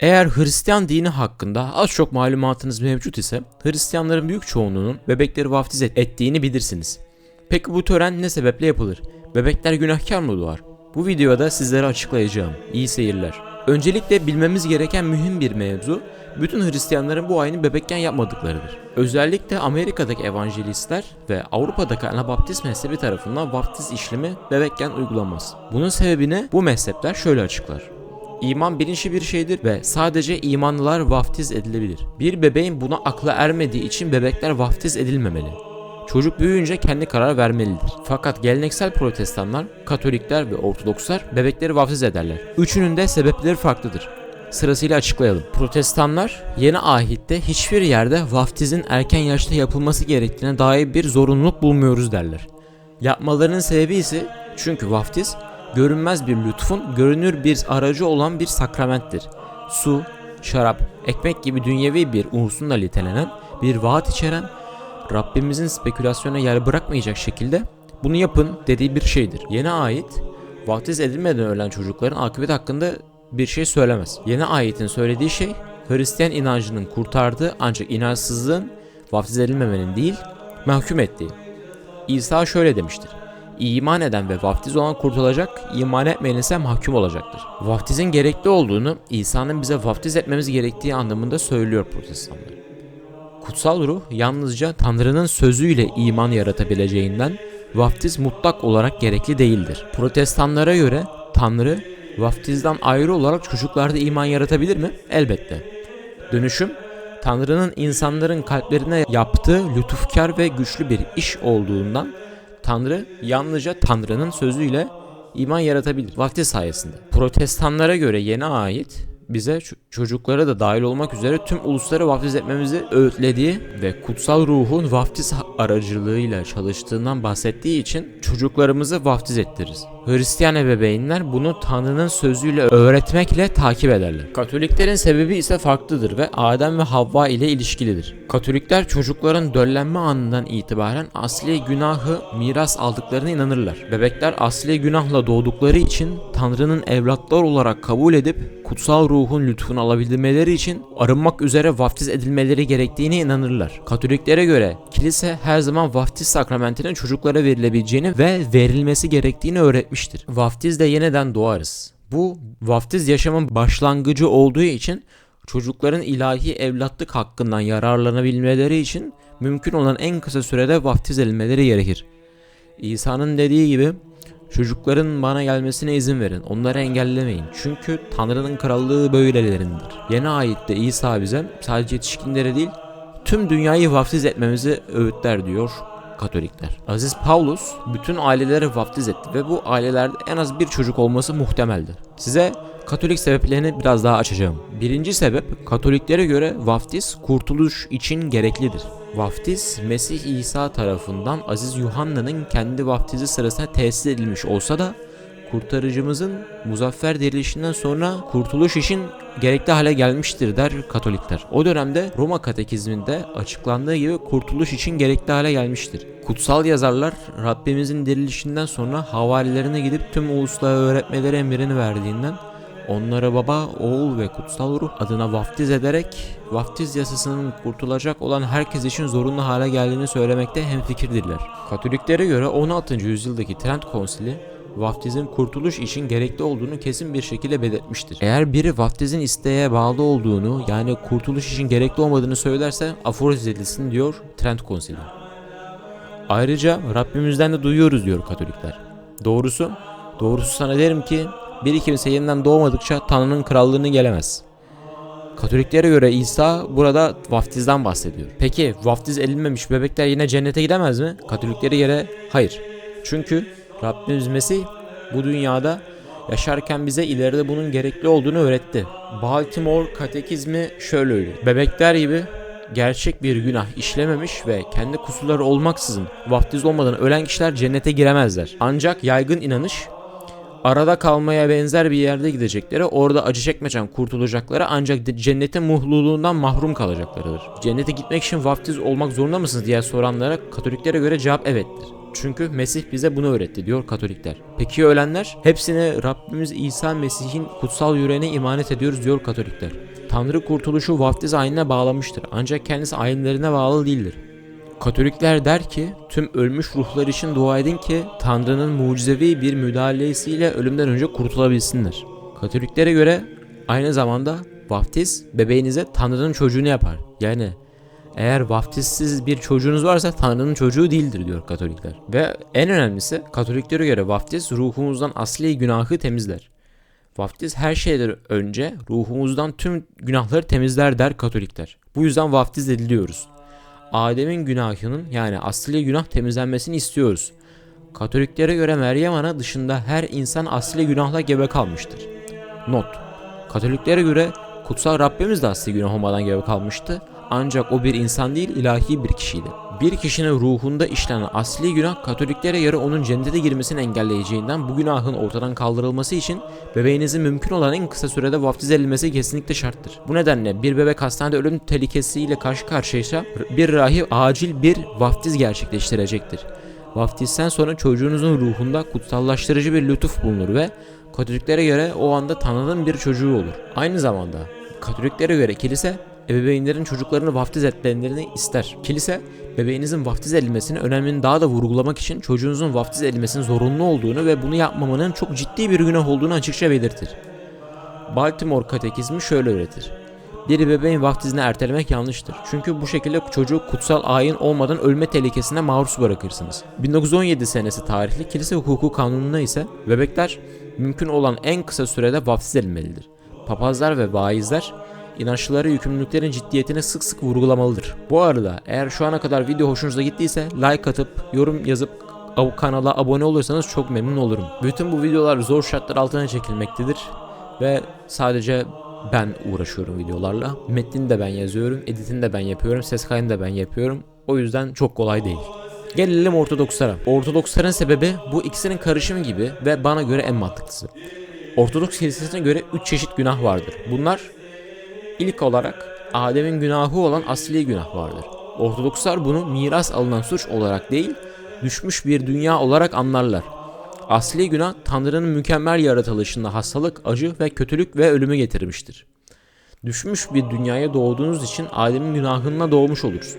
Eğer Hristiyan dini hakkında az çok malumatınız mevcut ise Hristiyanların büyük çoğunluğunun bebekleri vaftiz et- ettiğini bilirsiniz. Peki bu tören ne sebeple yapılır? Bebekler günahkar mı doğar? Bu videoda sizlere açıklayacağım. İyi seyirler. Öncelikle bilmemiz gereken mühim bir mevzu, bütün Hristiyanların bu ayini bebekken yapmadıklarıdır. Özellikle Amerika'daki evangelistler ve Avrupa'daki Anabaptist mezhebi tarafından vaftiz işlemi bebekken uygulanmaz. Bunun sebebini bu mezhepler şöyle açıklar. İman bilinçli bir şeydir ve sadece imanlılar vaftiz edilebilir. Bir bebeğin buna akla ermediği için bebekler vaftiz edilmemeli. Çocuk büyüyünce kendi karar vermelidir. Fakat geleneksel protestanlar, katolikler ve ortodokslar bebekleri vaftiz ederler. Üçünün de sebepleri farklıdır. Sırasıyla açıklayalım. Protestanlar yeni ahitte hiçbir yerde vaftizin erken yaşta yapılması gerektiğine dair bir zorunluluk bulmuyoruz derler. Yapmalarının sebebi ise çünkü vaftiz görünmez bir lütfun görünür bir aracı olan bir sakramenttir. Su, şarap, ekmek gibi dünyevi bir unsurla nitelenen bir vaat içeren Rabbimizin spekülasyona yer bırakmayacak şekilde bunu yapın dediği bir şeydir. Yeni ait vaftiz edilmeden ölen çocukların akıbeti hakkında bir şey söylemez. Yeni ayetin söylediği şey Hristiyan inancının kurtardığı ancak inançsızlığın vaftiz edilmemenin değil mahkum ettiği. İsa şöyle demiştir. İman eden ve vaftiz olan kurtulacak, iman etmeyen ise mahkum olacaktır. Vaftizin gerekli olduğunu İsa'nın bize vaftiz etmemiz gerektiği anlamında söylüyor protestanlar. Kutsal ruh yalnızca Tanrı'nın sözüyle iman yaratabileceğinden vaftiz mutlak olarak gerekli değildir. Protestanlara göre Tanrı vaftizden ayrı olarak çocuklarda iman yaratabilir mi? Elbette. Dönüşüm Tanrı'nın insanların kalplerine yaptığı lütufkar ve güçlü bir iş olduğundan Tanrı yalnızca Tanrı'nın sözüyle iman yaratabilir vaftiz sayesinde. Protestanlara göre yeni ait bize çocuklara da dahil olmak üzere tüm ulusları vaftiz etmemizi öğütlediği ve kutsal ruhun vaftiz aracılığıyla çalıştığından bahsettiği için çocuklarımızı vaftiz ettiririz. Hristiyan ebeveynler bunu Tanrı'nın sözüyle öğretmekle takip ederler. Katoliklerin sebebi ise farklıdır ve Adem ve Havva ile ilişkilidir. Katolikler çocukların döllenme anından itibaren asli günahı miras aldıklarına inanırlar. Bebekler asli günahla doğdukları için Tanrı'nın evlatlar olarak kabul edip kutsal ruhun lütfunu alabilmeleri için arınmak üzere vaftiz edilmeleri gerektiğine inanırlar. Katoliklere göre kilise her zaman vaftiz sakramentinin çocuklara verilebileceğini ve verilmesi gerektiğini öğretmiştir. Vaftizle yeniden doğarız. Bu vaftiz yaşamın başlangıcı olduğu için çocukların ilahi evlatlık hakkından yararlanabilmeleri için mümkün olan en kısa sürede vaftiz edilmeleri gerekir. İsa'nın dediği gibi Çocukların bana gelmesine izin verin. Onları engellemeyin. Çünkü Tanrı'nın krallığı böylelerindir. Yeni ayette İsa bize sadece yetişkinlere değil tüm dünyayı vaftiz etmemizi öğütler diyor Katolikler. Aziz Paulus bütün aileleri vaftiz etti ve bu ailelerde en az bir çocuk olması muhtemeldir. Size Katolik sebeplerini biraz daha açacağım. Birinci sebep Katoliklere göre vaftiz kurtuluş için gereklidir. Vaftiz Mesih İsa tarafından Aziz Yuhanna'nın kendi vaftizi sırasında tesis edilmiş olsa da kurtarıcımızın muzaffer dirilişinden sonra kurtuluş için gerekli hale gelmiştir der Katolikler. O dönemde Roma katekizminde açıklandığı gibi kurtuluş için gerekli hale gelmiştir. Kutsal yazarlar Rabbimizin dirilişinden sonra havarilerine gidip tüm uluslara öğretmeleri emrini verdiğinden onlara baba, oğul ve kutsal ruh adına vaftiz ederek vaftiz yasasının kurtulacak olan herkes için zorunlu hale geldiğini söylemekte hemfikirdirler. Katoliklere göre 16. yüzyıldaki Trent Konsili vaftizin kurtuluş için gerekli olduğunu kesin bir şekilde belirtmiştir. Eğer biri vaftizin isteğe bağlı olduğunu yani kurtuluş için gerekli olmadığını söylerse aforoz edilsin diyor Trent Konsili. Ayrıca Rabbimizden de duyuyoruz diyor Katolikler. Doğrusu, doğrusu sana derim ki bir kimse yeniden doğmadıkça Tanrı'nın krallığını gelemez. Katoliklere göre İsa burada vaftizden bahsediyor. Peki vaftiz edilmemiş bebekler yine cennete gidemez mi? Katoliklere göre hayır. Çünkü Rabbimiz Mesih bu dünyada yaşarken bize ileride bunun gerekli olduğunu öğretti. Baltimore katekizmi şöyle öyle. Bebekler gibi gerçek bir günah işlememiş ve kendi kusurları olmaksızın vaftiz olmadan ölen kişiler cennete giremezler. Ancak yaygın inanış arada kalmaya benzer bir yerde gidecekleri, orada acı çekmeden kurtulacakları ancak cennetin muhluluğundan mahrum kalacaklarıdır. Cennete gitmek için vaftiz olmak zorunda mısınız diye soranlara Katoliklere göre cevap evettir. Çünkü Mesih bize bunu öğretti diyor Katolikler. Peki ölenler? Hepsine Rabbimiz İsa Mesih'in kutsal yüreğine imanet ediyoruz diyor Katolikler. Tanrı kurtuluşu vaftiz ayinine bağlamıştır ancak kendisi ayinlerine bağlı değildir. Katolikler der ki tüm ölmüş ruhlar için dua edin ki Tanrı'nın mucizevi bir müdahalesiyle ölümden önce kurtulabilsinler. Katoliklere göre aynı zamanda vaftiz bebeğinize Tanrı'nın çocuğunu yapar. Yani eğer vaftizsiz bir çocuğunuz varsa Tanrı'nın çocuğu değildir diyor Katolikler. Ve en önemlisi Katoliklere göre vaftiz ruhumuzdan asli günahı temizler. Vaftiz her şeyden önce ruhumuzdan tüm günahları temizler der Katolikler. Bu yüzden vaftiz ediliyoruz. Adem'in günahının yani asli günah temizlenmesini istiyoruz. Katoliklere göre Meryem Ana dışında her insan asli günahla gebe kalmıştır. Not. Katoliklere göre kutsal Rabbimiz de asli günah olmadan gebe kalmıştı. Ancak o bir insan değil ilahi bir kişiydi. Bir kişinin ruhunda işlenen asli günah Katoliklere göre onun cennete girmesini engelleyeceğinden bu günahın ortadan kaldırılması için bebeğinizin mümkün olan en kısa sürede vaftiz edilmesi kesinlikle şarttır. Bu nedenle bir bebek hastanede ölüm tehlikesiyle karşı karşıyaysa bir rahip acil bir vaftiz gerçekleştirecektir. Vaftizden sonra çocuğunuzun ruhunda kutsallaştırıcı bir lütuf bulunur ve Katoliklere göre o anda Tanrı'nın bir çocuğu olur. Aynı zamanda Katoliklere göre kilise ebeveynlerin çocuklarını vaftiz etmelerini ister. Kilise bebeğinizin vaftiz edilmesinin önemini daha da vurgulamak için çocuğunuzun vaftiz edilmesinin zorunlu olduğunu ve bunu yapmamanın çok ciddi bir günah olduğunu açıkça belirtir. Baltimore Katekizmi şöyle öğretir. Bir bebeğin vaftizini ertelemek yanlıştır. Çünkü bu şekilde çocuğu kutsal ayin olmadan ölme tehlikesine maruz bırakırsınız. 1917 senesi tarihli kilise hukuku kanununa ise bebekler mümkün olan en kısa sürede vaftiz edilmelidir. Papazlar ve vaizler inançları yükümlülüklerin ciddiyetini sık sık vurgulamalıdır. Bu arada eğer şu ana kadar video hoşunuza gittiyse like atıp yorum yazıp kanala abone olursanız çok memnun olurum. Bütün bu videolar zor şartlar altına çekilmektedir ve sadece ben uğraşıyorum videolarla. Metnini de ben yazıyorum, editini de ben yapıyorum, ses kaydını da ben yapıyorum. O yüzden çok kolay değil. Gelelim Ortodokslara. Ortodoksların sebebi bu ikisinin karışımı gibi ve bana göre en mantıklısı. Ortodoks kilisesine göre 3 çeşit günah vardır. Bunlar İlk olarak Adem'in günahı olan asli günah vardır. Ortodokslar bunu miras alınan suç olarak değil, düşmüş bir dünya olarak anlarlar. Asli günah Tanrı'nın mükemmel yaratılışında hastalık, acı ve kötülük ve ölümü getirmiştir. Düşmüş bir dünyaya doğduğunuz için Adem'in günahına doğmuş oluruz.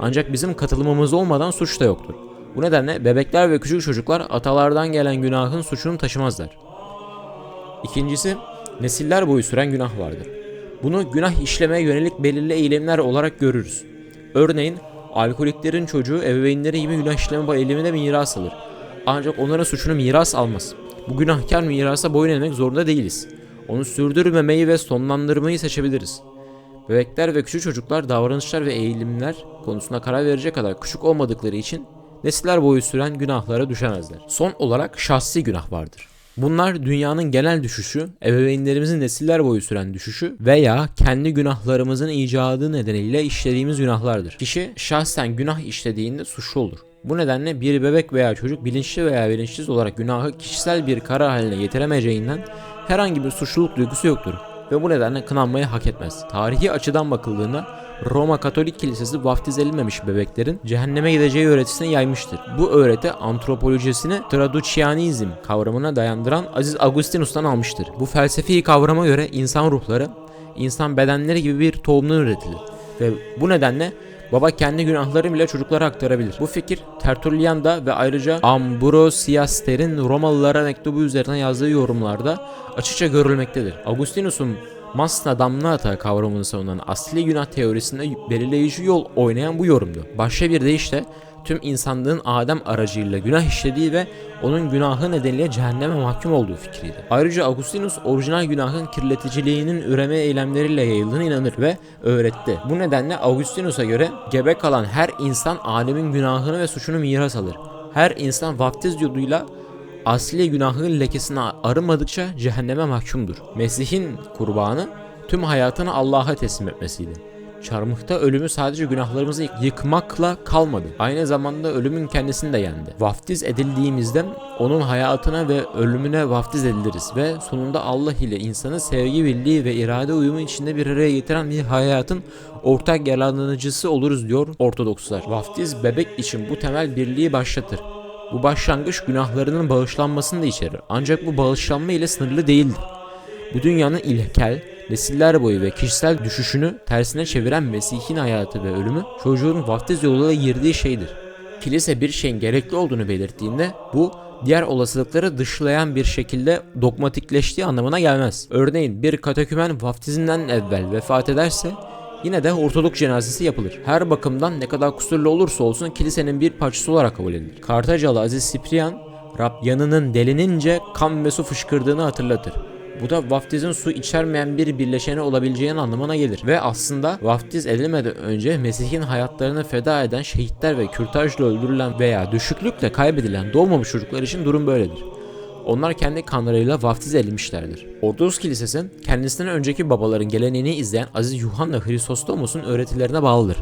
Ancak bizim katılımımız olmadan suç da yoktur. Bu nedenle bebekler ve küçük çocuklar atalardan gelen günahın suçunu taşımazlar. İkincisi, nesiller boyu süren günah vardır. Bunu günah işlemeye yönelik belirli eylemler olarak görürüz. Örneğin alkoliklerin çocuğu ebeveynleri gibi günah işleme eylemine miras alır. Ancak onların suçunu miras almaz. Bu günahkar mirasa boyun eğmek zorunda değiliz. Onu sürdürmemeyi ve sonlandırmayı seçebiliriz. Bebekler ve küçük çocuklar davranışlar ve eğilimler konusunda karar verecek kadar küçük olmadıkları için nesiller boyu süren günahlara düşemezler. Son olarak şahsi günah vardır. Bunlar dünyanın genel düşüşü, ebeveynlerimizin nesiller boyu süren düşüşü veya kendi günahlarımızın icadı nedeniyle işlediğimiz günahlardır. Kişi şahsen günah işlediğinde suçlu olur. Bu nedenle bir bebek veya çocuk bilinçli veya bilinçsiz olarak günahı kişisel bir karar haline getiremeyeceğinden herhangi bir suçluluk duygusu yoktur ve bu nedenle kınanmayı hak etmez. Tarihi açıdan bakıldığında Roma Katolik Kilisesi vaftiz edilmemiş bebeklerin cehenneme gideceği öğretisini yaymıştır. Bu öğreti antropolojisini traducianizm kavramına dayandıran Aziz Agustinus'tan almıştır. Bu felsefi kavrama göre insan ruhları, insan bedenleri gibi bir tohumdan üretilir ve bu nedenle Baba kendi günahlarını bile çocuklara aktarabilir. Bu fikir Tertullian'da ve ayrıca Ambrosiaster'in Romalılara mektubu üzerine yazdığı yorumlarda açıkça görülmektedir. Augustinus'un Masna damnata kavramını savunan asli günah teorisinde belirleyici yol oynayan bu yorumdu. Başka bir deyişle tüm insanlığın Adem aracıyla günah işlediği ve onun günahı nedeniyle cehenneme mahkum olduğu fikriydi. Ayrıca Augustinus orijinal günahın kirleticiliğinin üreme eylemleriyle yayıldığına inanır ve öğretti. Bu nedenle Augustinus'a göre gebe kalan her insan Adem'in günahını ve suçunu miras alır. Her insan vaftiz yoluyla asli günahın lekesine arınmadıkça cehenneme mahkumdur. Mesih'in kurbanı tüm hayatını Allah'a teslim etmesiydi. Çarmıhta ölümü sadece günahlarımızı yıkmakla kalmadı. Aynı zamanda ölümün kendisini de yendi. Vaftiz edildiğimizde onun hayatına ve ölümüne vaftiz ediliriz ve sonunda Allah ile insanı sevgi, birliği ve irade uyumu içinde bir araya getiren bir hayatın ortak yararlanıcısı oluruz diyor Ortodokslar. Vaftiz bebek için bu temel birliği başlatır. Bu başlangıç günahlarının bağışlanmasını da içerir. Ancak bu bağışlanma ile sınırlı değildir. Bu dünyanın ilkel, nesiller boyu ve kişisel düşüşünü tersine çeviren Mesih'in hayatı ve ölümü çocuğun vaftiz yoluyla girdiği şeydir. Kilise bir şeyin gerekli olduğunu belirttiğinde bu diğer olasılıkları dışlayan bir şekilde dogmatikleştiği anlamına gelmez. Örneğin bir katekümen vaftizinden evvel vefat ederse yine de ortodok cenazesi yapılır. Her bakımdan ne kadar kusurlu olursa olsun kilisenin bir parçası olarak kabul edilir. Kartacalı Aziz Sipriyan, Rab yanının delinince kan ve su fışkırdığını hatırlatır. Bu da vaftizin su içermeyen bir birleşeni olabileceğinin anlamına gelir. Ve aslında vaftiz edilmeden önce Mesih'in hayatlarını feda eden şehitler ve kürtajla öldürülen veya düşüklükle kaybedilen doğmamış çocuklar için durum böyledir. Onlar kendi kanlarıyla vaftiz edilmişlerdir. Ortodoks Kilisesi kendisinden önceki babaların geleneğini izleyen Aziz Yuhanna Hristostomos'un öğretilerine bağlıdır.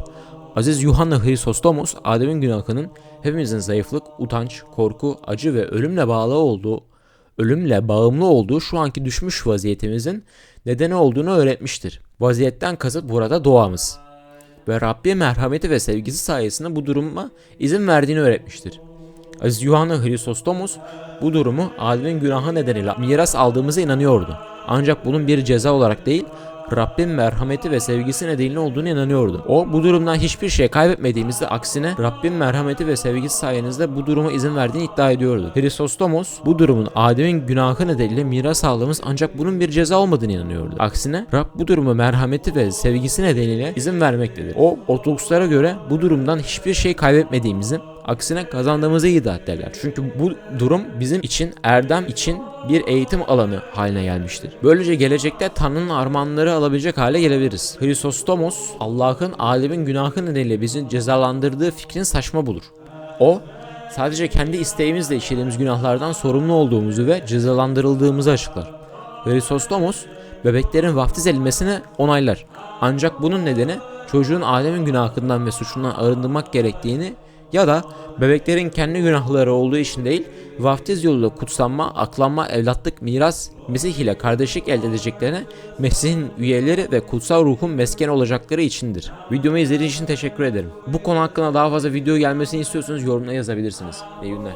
Aziz Yuhanna Hristostomos, Adem'in günahının hepimizin zayıflık, utanç, korku, acı ve ölümle bağlı olduğu ölümle bağımlı olduğu şu anki düşmüş vaziyetimizin nedeni olduğunu öğretmiştir. Vaziyetten kasıt burada doğamız. Ve Rabbi merhameti ve sevgisi sayesinde bu duruma izin verdiğini öğretmiştir. Aziz Yuhanna Hristostomos bu durumu Adem'in günahı nedeniyle miras aldığımıza inanıyordu. Ancak bunun bir ceza olarak değil, Rabbin merhameti ve sevgisi nedeniyle olduğunu inanıyordu. O bu durumdan hiçbir şey kaybetmediğimizde aksine Rabbin merhameti ve sevgisi sayenizde bu duruma izin verdiğini iddia ediyordu. Hristostomos bu durumun Adem'in günahı nedeniyle miras aldığımız ancak bunun bir ceza olmadığını inanıyordu. Aksine Rab bu durumu merhameti ve sevgisi nedeniyle izin vermektedir. O Ortodokslara göre bu durumdan hiçbir şey kaybetmediğimizi aksine kazandığımızı iddia ederler. Çünkü bu durum bizim için erdem için bir eğitim alanı haline gelmiştir. Böylece gelecekte Tanrı'nın armağanları alabilecek hale gelebiliriz. Hristostomos Allah'ın alemin günahı nedeniyle bizi cezalandırdığı fikrini saçma bulur. O sadece kendi isteğimizle işlediğimiz günahlardan sorumlu olduğumuzu ve cezalandırıldığımızı açıklar. Hristostomos bebeklerin vaftiz edilmesini onaylar. Ancak bunun nedeni çocuğun alemin günahından ve suçundan arındırmak gerektiğini ya da bebeklerin kendi günahları olduğu için değil, vaftiz yoluyla kutsanma, aklanma, evlatlık, miras, Mesih ile kardeşlik elde edeceklerine Mesih'in üyeleri ve kutsal ruhun meskeni olacakları içindir. Videomu izlediğiniz için teşekkür ederim. Bu konu hakkında daha fazla video gelmesini istiyorsanız yorumlara yazabilirsiniz. İyi günler.